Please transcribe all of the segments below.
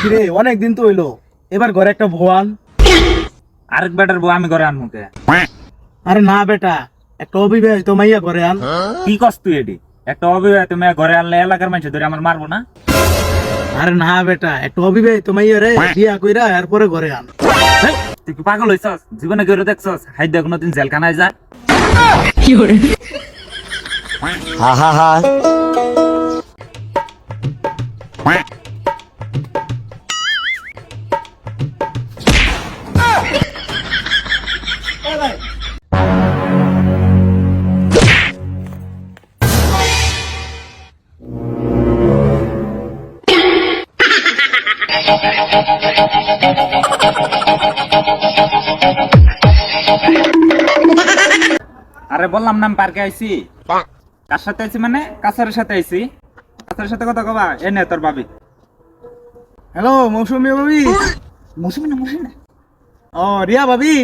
কিরে অনেক দিন তো হইল। এবার ঘরে একটা ভোয়ান আরেক বেটার বউ আমি ঘরে আনমুকে আরে না বেটা একটা অবিবাহিত মাইয়া ঘরে আন। কি কস তুই এটি একটা অবিবাহিত মেয়ে ঘরে আনলে এলাকার মানুষ ধরে আমার মারবো না? আরে না বেটা একটা অবিবাহিত মাইয়া রে বিয়া কইরা এরপরে ঘরে আন। তুই কি পাগল হইছস? জীবনে করে দেখছস? হাই দেখ কোনোদিন জেলখানায় যা। হা হা হা। আরে বললাম না পার্কে আইছি। কার সাথে আইছি মানে? কাছারের সাথে আইছি। কাছারের সাথে কথা কবা এ নে তোর ভাবি। হ্যালো মৌসুমি ভাবি। মৌসুমি না মৌসুমি না? ও রিয়া ভাবি।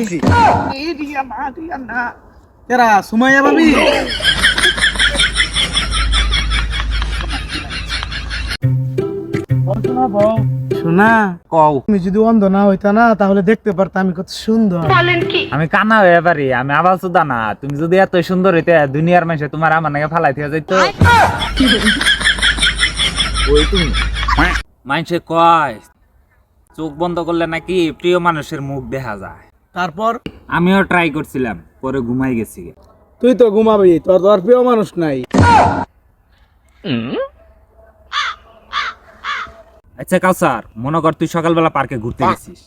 সুমাইয়া ভাবি। শোনা কও। তুমি যদি অন্ধ না হইতা না তাহলে দেখতে পারতাম আমি কত সুন্দর। আমি কানা হয়ে পারি আমি আবার সুদা না। তুমি যদি এত সুন্দর হইতে দুনিয়ার মানুষে তোমার আমার নাকি ফালাই থেকে যাইতো। ওই তুমি? মানুষে কয় চোখ বন্ধ করলে নাকি প্রিয় মানুষের মুখ দেখা যায়। তারপর? আমিও ট্রাই করছিলাম পরে ঘুমাই গেছি। তুই তো ঘুমাবি তোর তো আর প্রিয় মানুষ নাই। আচ্ছা কাউসার মনে কর তুই সকালবেলা পার্কে ঘুরতে গেছিস।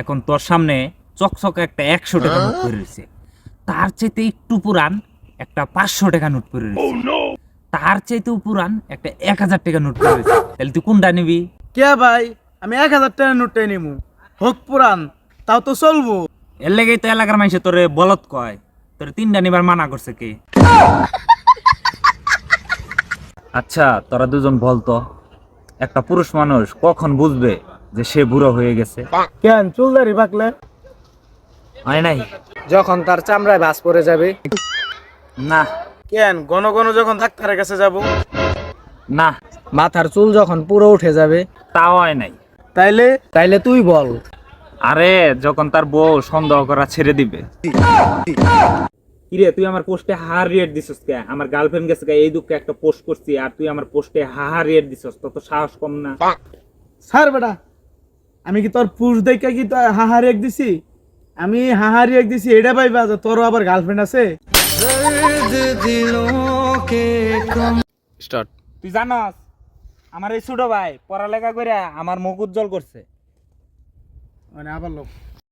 এখন তোর সামনে চকচক একটা একশো টাকা নোট পড়ে রয়েছে। তার চাইতে একটু পুরান একটা পাঁচশো টাকা নোট পড়ে রয়েছে। তার চাইতেও পুরান একটা এক হাজার টাকা নোট পড়ে রয়েছে। তাহলে তুই কোনটা নিবি? কে ভাই? আমি এক হাজার টাকা নোটটাই নিমু। হোক পুরান তাও তো চলবো। এর লেগেই তো এলাকার মানুষে তোরে বলত কয়। তোর তিনটা নিবার মানা করছে কে? আচ্ছা তোরা দুজন বলতো একটা পুরুষ মানুষ কখন বুঝবে যে সে বুড়ো হয়ে গেছে? কেন চুলদারি পাকলে? হয় নাই? যখন তার চামড়ায় ভাস পড়ে যাবে। না। কেন ঘন ঘন যখন ডাক্তারের কাছে যাব? না। মাথার চুল যখন পুরো উঠে যাবে। তাও হয় নাই। তাইলে? তাইলে তুই বল। আরে যখন তার বউ সন্দেহ করা ছেড়ে দিবে। কিরে তুই আমার পোস্টে হার রিয়েট দিছস কে? আমার গার্লফ্রেন্ড গেছে কে এই দুঃখে একটা পোস্ট করছি আর তুই আমার পোস্টে হাহা রিয়েট দিছস তত সাহস কম না। স্যার বেটা আমি কি তোর পুষ দেখে কি তোর হাহারি এক দিছি? আমি হাহারি এক দিছি এটা পাইবা যে তোরও আবার গার্লফ্রেন্ড আছে? স্টার্ট তুই জানস? আমার এই ছোট ভাই পড়ালেখা করে আমার মুখ উজ্জ্বল করছে। মানে আবার লোক।